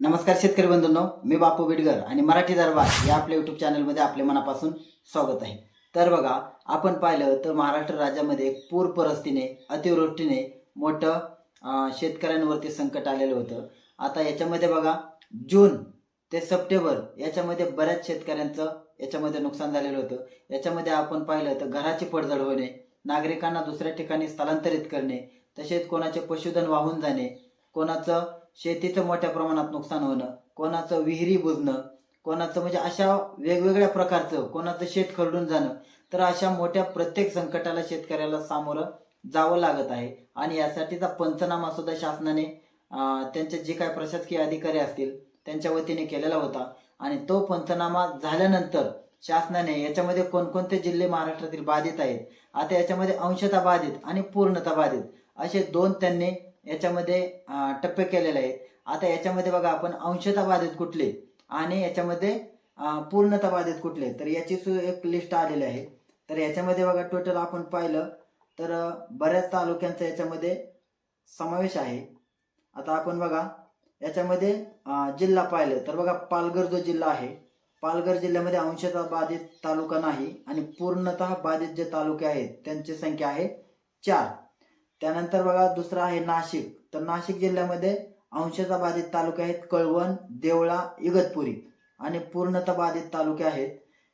नमस्कार शेतकरी बंधूंनो मी बापू बिडगर आणि मराठी दरबार या आपल्या युट्यूब चॅनलमध्ये आपले मनापासून स्वागत आहे. तर बघा आपण पाहिलं तर महाराष्ट्र राज्यामध्ये पूर परिस्थितीने अतिवृष्टीने मोठं शेतकऱ्यांवरती संकट आलेलं होतं. आता याच्यामध्ये बघा जून ते सप्टेंबर याच्यामध्ये बऱ्याच शेतकऱ्यांचं याच्यामध्ये नुकसान झालेलं होतं. याच्यामध्ये आपण पाहिलं तर घराची पडझड होणे नागरिकांना दुसऱ्या ठिकाणी स्थलांतरित करणे तसेच कोणाचे पशुधन वाहून जाणे कोणाचं शेतीचं मोठ्या प्रमाणात नुकसान होणं कोणाचं विहिरी बुजणं कोणाचं म्हणजे अशा वेगवेगळ्या प्रकारचं कोणाचं शेत खरडून जाणं तर अशा मोठ्या प्रत्येक संकटाला शेतकऱ्याला सामोरं जावं लागत आहे. आणि यासाठीचा पंचनामा सुद्धा शासनाने त्यांचे जे काय प्रशासकीय अधिकारी असतील त्यांच्या वतीने केलेला होता. आणि तो पंचनामा झाल्यानंतर शासनाने याच्यामध्ये कोणकोणते जिल्हे महाराष्ट्रातील बाधित आहेत आता याच्यामध्ये अंशता बाधित आणि पूर्णता बाधित असे दोन त्यांनी याच्यामध्ये टप्पे केलेले आहेत. आता याच्यामध्ये बघा आपण अंशता बाधित कुठले? आणि याच्यामध्ये पूर्णता बाधित कुठले? तर याची सु एक लिस्ट आलेली आहे. तर याच्यामध्ये बघा टोटल आपण पाहिलं तर बऱ्याच तालुक्यांचा याच्यामध्ये समावेश आहे. आता आपण बघा याच्यामध्ये जिल्हा पाहिलं तर बघा पालघर जो जिल्हा आहे पालघर जिल्ह्यामध्ये अंशतः बाधित तालुका नाही आणि पूर्णतः बाधित जे तालुके आहेत त्यांची संख्या आहे चार. त्यानंतर बघा दुसरा आहे नाशिक. तर नाशिक जिल्ह्यामध्ये अंशतः बाधित तालुके आहेत कळवण देवळा इगतपुरी आणि पूर्णतः बाधित तालुके आहेत.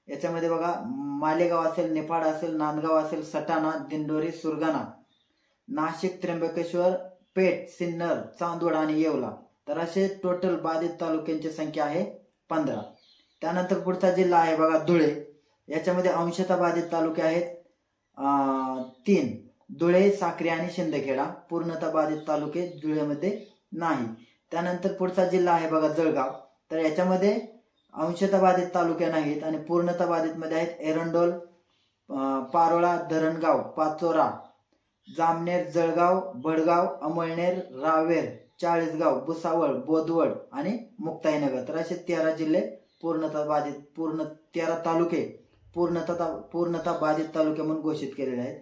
याच्यामध्ये बघा मालेगाव असेल निफाड असेल नांदगाव असेल सटाणा दिंडोरी सुरगाणा नाशिक त्र्यंबकेश्वर पेठ सिन्नर चांदवड आणि येवला. तर असे टोटल बाधित तालुक्यांची संख्या आहे पंधरा. त्यानंतर पुढचा जिल्हा आहे बघा धुळे. याच्यामध्ये अंशतः बाधित तालुके आहेत तीन. धुळे साक्री आणि शिंदखेडा पूर्णतः बाधित तालुके धुळेमध्ये नाही. त्यानंतर पुढचा जिल्हा आहे बघा जळगाव. तर याच्यामध्ये अंशतः बाधित तालुके नाहीत आणि पूर्णतः बाधितमध्ये आहेत एरंडोल पारोळा धरणगाव पाचोरा जामनेर जळगाव भडगाव अमळनेर रावेर चाळीसगाव भुसावळ बोदवड आणि मुक्ताईनगर. तर असे तेरा जिल्हे पूर्णतः बाधित पूर्ण तेरा तालुके पूर्णतः पूर्णतः बाधित तालुके म्हणून घोषित केलेले आहेत.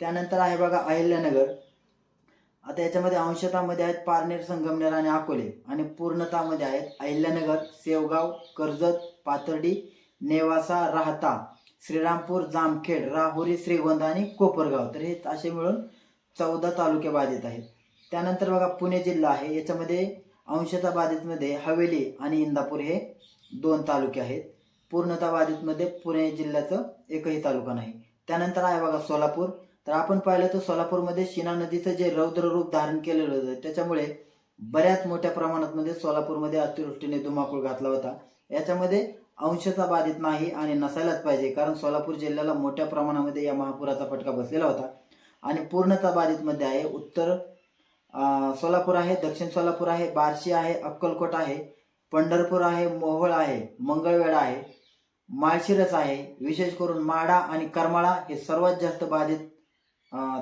त्यानंतर आहे बघा अहिल्यानगर. आता याच्यामध्ये अंशतामध्ये आहेत पारनेर संगमनेर आणि अकोले आणि पूर्णतामध्ये आहेत अहिल्यानगर सेवगाव कर्जत पाथर्डी नेवासा राहता श्रीरामपूर जामखेड राहुरी श्रीगोंदा आणि कोपरगाव. तर हे असे मिळून चौदा तालुके बाधित आहेत. त्यानंतर बघा पुणे जिल्हा आहे. याच्यामध्ये अंशता बाधितमध्ये हवेली आणि इंदापूर हे दोन तालुके आहेत. पूर्णता बाधितमध्ये पुणे जिल्ह्याचं एकही तालुका नाही. त्यानंतर आहे बघा सोलापूर. तर आपण पाहिलं तर सोलापूरमध्ये शिना नदीचं जे रौद्र रूप धारण केलेलं होतं त्याच्यामुळे बऱ्याच मोठ्या प्रमाणात मध्ये सोलापूरमध्ये अतिवृष्टीने धुमाकूळ घातला होता. याच्यामध्ये अंशचा बाधित नाही आणि नसायलाच पाहिजे कारण सोलापूर जिल्ह्याला मोठ्या प्रमाणामध्ये या महापुराचा फटका बसलेला होता. आणि पूर्णता बाधितमध्ये आहे उत्तर सोलापूर आहे दक्षिण सोलापूर आहे बार्शी आहे अक्कलकोट आहे पंढरपूर आहे मोहोळ आहे मंगळवेढा आहे माळशिरस आहे विशेष करून माडा आणि करमाळा हे सर्वात जास्त बाधित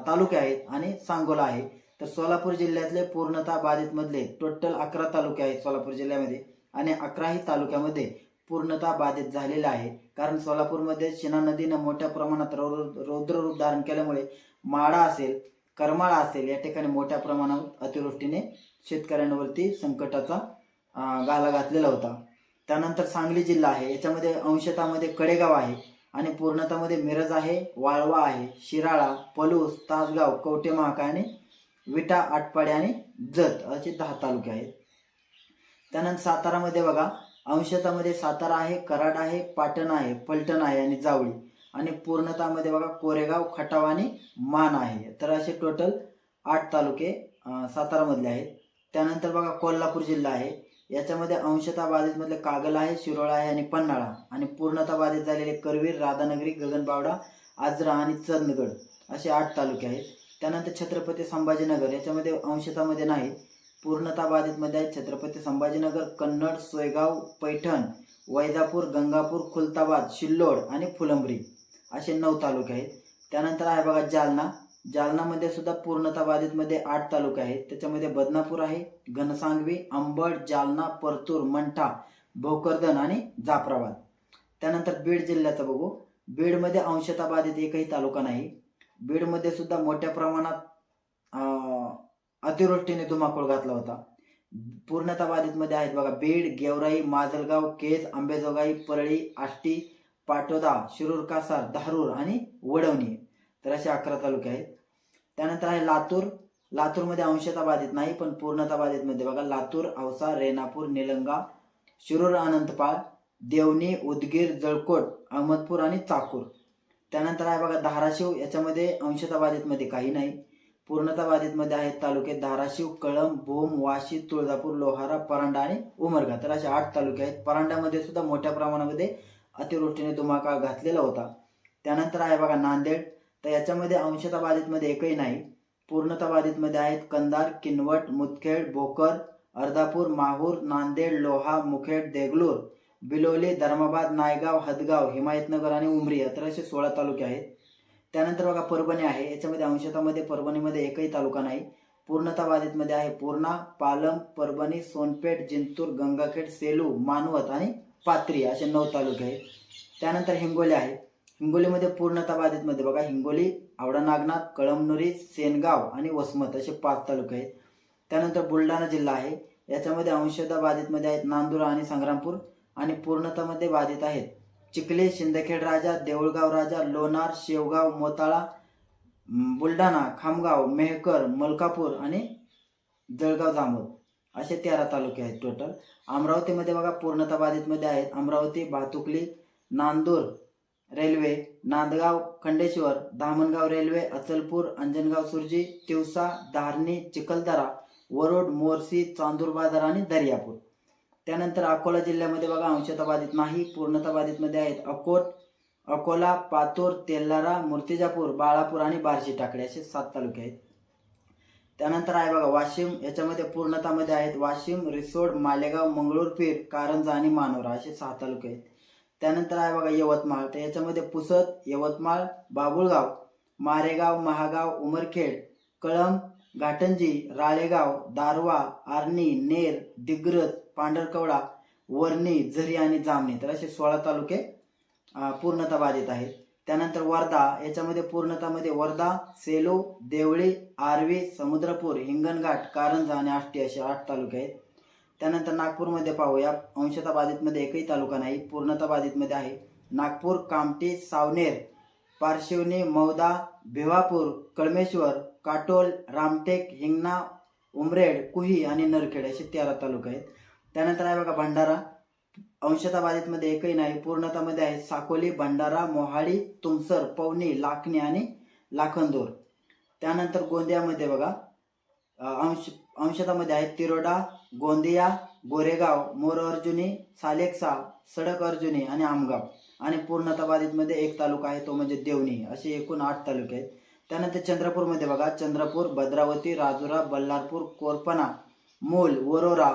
तालुके आहेत आणि सांगोला आहे. तर सोलापूर जिल्ह्यातले पूर्णतः बाधित मधले टोटल अकरा तालुके आहेत सोलापूर जिल्ह्यामध्ये आणि अकराही तालुक्यामध्ये पूर्णतः बाधित झालेले आहे. कारण सोलापूरमध्ये शिना नदीनं मोठ्या प्रमाणात रौद्ररूप रौद्र रूप धारण केल्यामुळे माडा असेल करमाळा असेल या ठिकाणी मोठ्या प्रमाणात अतिवृष्टीने शेतकऱ्यांवरती संकटाचा गाला घातलेला होता. त्यानंतर सांगली जिल्हा आहे. याच्यामध्ये अंशतामध्ये कडेगाव आहे. आणि पूर्णतामध्ये मिरज आहे वाळवा आहे शिराळा पलूस तासगाव कवटे महाका आणि विटा आटपाडे आणि जत असे दहा तालुके आहेत. त्यानंतर सातारामध्ये बघा अंशतामध्ये सातारा आहे कराड आहे पाटण आहे फलटण आहे आणि जावळी. आणि पूर्णतामध्ये बघा कोरेगाव खटाव आणि मान आहे. तर असे टोटल आठ तालुके सातारामधले आहेत. त्यानंतर बघा कोल्हापूर जिल्हा आहे. याच्यामध्ये अंशता बाधित कागल आहे शिरोळा आहे आणि पन्हाळा. आणि पूर्णता बाधित झालेले करवीर राधानगरी गगनबावडा आजरा आणि चंदगड असे आठ तालुके आहेत. त्यानंतर छत्रपती संभाजीनगर याच्यामध्ये अंशतामध्ये नाही पूर्णता बाधितमध्ये आहेत छत्रपती संभाजीनगर कन्नड सोयगाव पैठण वैजापूर गंगापूर खुलताबाद शिल्लोड आणि फुलंब्री असे नऊ तालुके आहेत. त्यानंतर आहे बघा जालना. जालनामध्ये सुद्धा पूर्णता बाधितमध्ये आठ तालुके आहेत. त्याच्यामध्ये बदनापूर आहे घनसांगवी अंबड जालना परतूर मंठा भोकरदन आणि जाफराबाद. त्यानंतर बीड जिल्ह्याचं बघू. बीडमध्ये अंशता बाधित एकही तालुका नाही. बीडमध्ये सुद्धा मोठ्या प्रमाणात अतिवृष्टीने धुमाकूळ घातला होता. पूर्णता बाधितमध्ये आहेत बघा बीड गेवराई माजलगाव केज आंबेजोगाई परळी आष्टी पाटोदा शिरूर कासार धारूर आणि वडवणी. तर असे अकरा तालुके आहेत. त्यानंतर आहे लातूर. लातूरमध्ये अंशता बाधित नाही पण पूर्णता बाधित मध्ये बघा लातूर औसा रेणापूर निलंगा शिरूर अनंतपाळ देवणी उदगीर जळकोट अहमदपूर आणि चाकूर. त्यानंतर आहे बघा धाराशिव. याच्यामध्ये अंशता बाधित मध्ये काही नाही. पूर्णता बाधित मध्ये आहेत तालुके धाराशिव कळंब भूम वाशी तुळजापूर लोहारा परांडा आणि उमरगा. तर असे आठ तालुके आहेत. परांड्यामध्ये सुद्धा मोठ्या प्रमाणामध्ये अतिवृष्टीने धुमाकाळ घातलेला होता. त्यानंतर आहे बघा नांदेड तर याच्यामध्ये अंशता बाधितमध्ये एकही नाही. पूर्णता बाधितमध्ये आहेत कंधार किनवट मुदखेड बोकर अर्धापूर माहूर नांदेड लोहा मुखेड देगलूर बिलोली धर्माबाद नायगाव हदगाव हिमायतनगर आणि उमरी तर असे सोळा तालुके आहेत. त्यानंतर बघा परभणी आहे. याच्यामध्ये अंशतामध्ये परभणीमध्ये एकही तालुका नाही. पूर्णता बाधितमध्ये आहे पूर्णा पालम परभणी सोनपेठ जिंतूर गंगाखेड सेलू मानवत आणि पात्री असे नऊ तालुके आहेत. त्यानंतर हिंगोली आहे. हिंगोलीमध्ये पूर्णता बाधितमध्ये. बघा हिंगोली आवडा नागनाथ कळमनुरी सेनगाव आणि वसमत असे पाच तालुके आहेत. त्यानंतर बुलढाणा जिल्हा आहे. याच्यामध्ये अंशता बाधितमध्ये आहेत नांदुरा आणि संग्रामपूर आणि पूर्णतामध्ये बाधित आहेत. चिखली शिंदखेड राजा देऊळगाव राजा लोणार शेवगाव मोताळा बुलढाणा खामगाव मेहकर मलकापूर आणि जळगाव जामोद असे तेरा तालुके आहेत टोटल अमरावतीमध्ये बघा पूर्णता बाधितमध्ये आहेत. अमरावती भातुकली नांदूर रेल्वे नांदगाव खंडेश्वर धामणगाव रेल्वे अचलपूर अंजनगाव सुरजी तिवसा धारणी चिखलदरा वरोड मोर्सी चांदूर बाजार आणि दर्यापूर. त्यानंतर अकोला जिल्ह्यामध्ये बघा अंशता बाधित नाही पूर्णता बाधितमध्ये आहेत अकोट अकोला पातूर तेल्लारा मूर्तिजापूर बाळापूर आणि बार्शी टाकडे असे सात तालुके आहेत. त्यानंतर आहे बघा वाशिम याच्यामध्ये पूर्णतामध्ये आहेत वाशिम रिसोड मालेगाव मंगळूरपीर कारंजा आणि मानोरा असे सहा तालुके आहेत. त्यानंतर आहे बघा यवतमाळ. तर याच्यामध्ये पुसद यवतमाळ बाबुळगाव मारेगाव महागाव उमरखेड कळंब घाटंजी राळेगाव दारवा आर्णी नेर दिग्रज पांढरकवडा वर्णी झरी आणि जामणी. तर असे सोळा तालुके पूर्णता बाधित आहेत. त्यानंतर वर्धा याच्यामध्ये पूर्णतामध्ये वर्धा सेलू देवळी आर्वी समुद्रपूर हिंगणघाट कारंजा आणि आष्टी असे आठ तालुके आहेत. त्यानंतर नागपूरमध्ये पाहूया. अंशता बाधितमध्ये एकही तालुका नाही पूर्णता बाधितमध्ये आहे. नागपूर कामठी सावनेर पारशिवनी मौदा भिवापूर कळमेश्वर काटोल रामटेक हिंगणा उमरेड कुही आणि नरखेड असे तेरा तालुके आहेत. त्यानंतर आहे बघा भंडारा. अंशता बाधितमध्ये एकही नाही पूर्णतामध्ये आहे. साकोली भंडारा मोहाळी तुमसर पवनी लाखणी आणि लाखंदूर त्यानंतर गोंदियामध्ये बघा. अंश अंशतामध्ये आहेत तिरोडा गोंदिया गोरेगाव मोर अर्जुनी सालेक्सा सडक अर्जुनी आणि आमगाव. आणि पूर्णता बाधितमध्ये एक तालुका आहे तो म्हणजे देवणी असे एकूण आठ तालुके आहेत. त्यानंतर चंद्रपूरमध्ये बघा चंद्रपूर भद्रावती राजुरा बल्लारपूर कोरपणा मूल वरोरा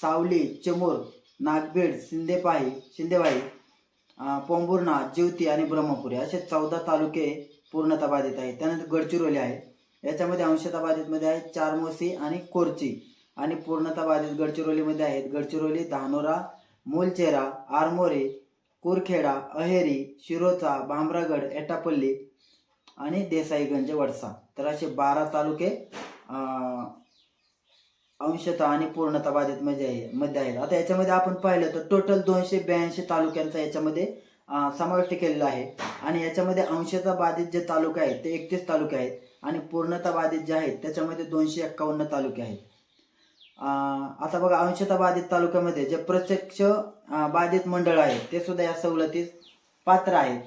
सावली चिमूर नागबीड शिंदेपाही शिंदेवाई पोंबुर्णा पोंभुर्णा जिवती आणि ब्रह्मपुरी असे चौदा तालुके पूर्णता बाधित आहेत. त्यानंतर गडचिरोली आहे. याच्यामध्ये अंशता बाधितमध्ये आहेत चारमोसी आणि कोरची. आणि पूर्णता बाधित गडचिरोलीमध्ये आहेत. गडचिरोली धानोरा मूलचेरा आरमोरे कुरखेडा अहेरी शिरोचा भामरागड एटापल्ली आणि देसाईगंज वडसा. तर असे बारा तालुके अंशता आणि पूर्णता बाधित मध्ये आहे मध्ये आहेत. आता याच्यामध्ये आपण पाहिलं तर टोटल दोनशे ब्याऐंशी तालुक्यांचा याच्यामध्ये समाविष्ट केलेला आहे. आणि याच्यामध्ये अंशता बाधित जे तालुके आहेत ते एकतीस तालुके आहेत. आणि पूर्णता बाधित जे आहेत त्याच्यामध्ये दोनशे एक्कावन्न तालुके आहेत. आता बघा अंशता बाधित तालुक्यामध्ये जे प्रत्यक्ष बाधित मंडळ आहे ते सुद्धा या सवलतीस पात्र आहेत.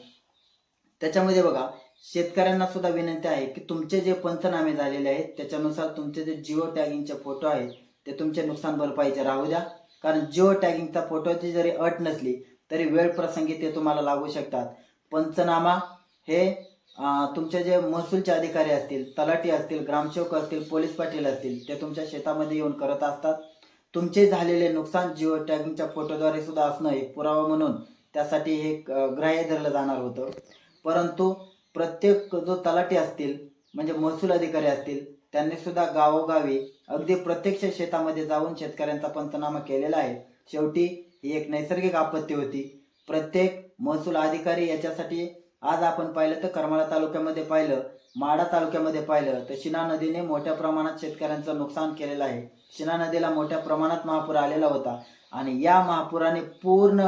त्याच्यामध्ये बघा शेतकऱ्यांना सुद्धा विनंती आहे की तुमचे जे पंचनामे झालेले आहेत त्याच्यानुसार तुमचे जे जिओ टॅगिंगचे फोटो आहेत ते तुमचे नुकसान भरपाईचे राहू द्या. कारण जिओ टॅगिंगचा फोटोची जरी अट नसली तरी वेळ प्रसंगी ते तुम्हाला लागू शकतात. पंचनामा हे तुमचे जे महसूलचे अधिकारी असतील तलाठी असतील ग्रामसेवक असतील पोलीस पाटील असतील ते तुमच्या शेतामध्ये येऊन करत असतात. तुमचे झालेले नुकसान जिओ टॅगिंगच्या फोटोद्वारे सुद्धा असणं एक पुरावा म्हणून त्यासाठी हे ग्राह्य धरलं जाणार होतं. परंतु प्रत्येक जो तलाठी असतील म्हणजे महसूल अधिकारी असतील त्यांनी सुद्धा गावोगावी अगदी प्रत्यक्ष शेतामध्ये जाऊन शेतकऱ्यांचा पंचनामा केलेला आहे. शेवटी ही एक नैसर्गिक आपत्ती होती. प्रत्येक महसूल अधिकारी याच्यासाठी आज आपण पाहिलं तर करमाळा तालुक्यामध्ये पाहिलं माडा तालुक्यामध्ये पाहिलं तर शिना नदीने मोठ्या प्रमाणात शेतकऱ्यांचं नुकसान केलेलं आहे. शिना नदीला मोठ्या प्रमाणात महापूर आलेला होता आणि या महापुराने पूर्ण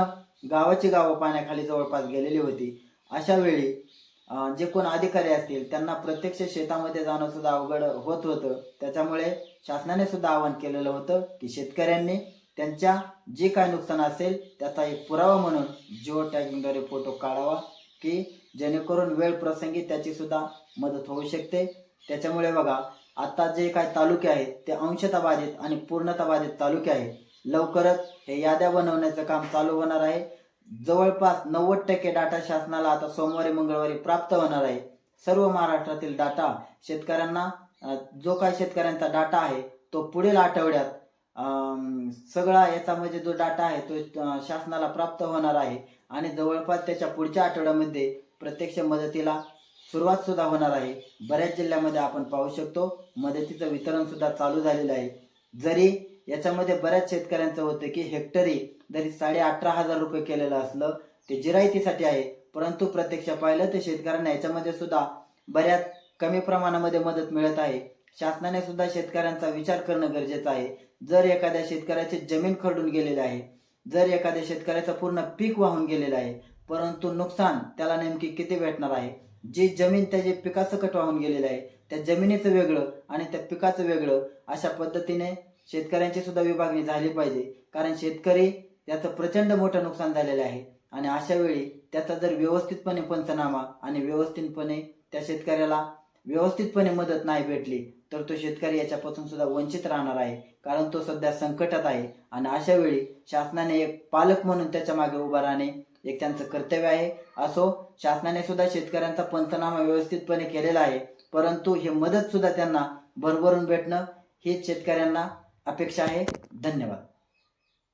गावाची गावं पाण्याखाली जवळपास गेलेली होती. अशा वेळी जे कोण अधिकारी असतील त्यांना प्रत्यक्ष शेतामध्ये जाणं सुद्धा अवघड होत होतं. त्याच्यामुळे शासनाने सुद्धा आवाहन केलेलं होतं की शेतकऱ्यांनी त्यांच्या जे काय नुकसान असेल त्याचा एक पुरावा म्हणून जिओ टॅगिंगद्वारे फोटो काढावा की जेणेकरून वेळ प्रसंगी त्याची सुद्धा मदत होऊ शकते. त्याच्यामुळे बघा आता जे काय तालुके आहेत ते अंशता बाधित आणि पूर्णता बाधित तालुके आहेत. लवकरच हे याद्या बनवण्याचं काम चालू होणार आहे. जवळपास नव्वद टक्के डाटा शासनाला आता सोमवारी मंगळवारी प्राप्त होणार आहे. सर्व महाराष्ट्रातील डाटा शेतकऱ्यांना जो काही शेतकऱ्यांचा डाटा आहे तो पुढील आठवड्यात सगळा याचा म्हणजे जो डाटा आहे तो शासनाला प्राप्त होणार आहे. आणि जवळपास त्याच्या पुढच्या आठवड्यामध्ये प्रत्यक्ष मदतीला सुरुवात सुद्धा होणार आहे. बऱ्याच जिल्ह्यामध्ये आपण पाहू शकतो मदतीचं वितरण सुद्धा चालू झालेलं आहे. जरी याच्यामध्ये बऱ्याच शेतकऱ्यांचं होतं की हेक्टरी जरी साडे अठरा हजार रुपये केलेलं असलं ते जिरायतीसाठी आहे. परंतु प्रत्यक्ष पाहिलं तर शेतकऱ्यांना याच्यामध्ये सुद्धा बऱ्याच कमी प्रमाणामध्ये मदत मिळत आहे. शासनाने सुद्धा शेतकऱ्यांचा विचार करणं गरजेचं आहे. जर एखाद्या शेतकऱ्याची जमीन खरडून गेलेली आहे जर एखाद्या शेतकऱ्याचं पूर्ण पीक वाहून गेलेलं आहे परंतु नुकसान त्याला नेमकी किती भेटणार आहे? जी जमीन त्याचे पिकासकट वाहून गेलेलं आहे त्या जमिनीचं वेगळं आणि त्या पिकाचं वेगळं अशा पद्धतीने शेतकऱ्यांची सुद्धा विभागणी झाली पाहिजे. कारण शेतकरी याचं प्रचंड मोठं नुकसान झालेलं आहे आणि अशा वेळी त्याचा जर व्यवस्थितपणे पंचनामा आणि व्यवस्थितपणे त्या शेतकऱ्याला व्यवस्थितपणे मदत नाही भेटली तर तो शेतकरी याच्यापासून सुद्धा वंचित राहणार आहे. कारण तो सध्या संकटात आहे आणि अशा वेळी शासनाने एक पालक म्हणून त्याच्यामागे उभा राहणे एक त्यांचं कर्तव्य आहे. असो शासनाने सुद्धा शेतकऱ्यांचा पंचनामा व्यवस्थितपणे केलेला आहे. परंतु हे मदत सुद्धा त्यांना भरभरून भेटणं हीच शेतकऱ्यांना अपेक्षा आहे. धन्यवाद.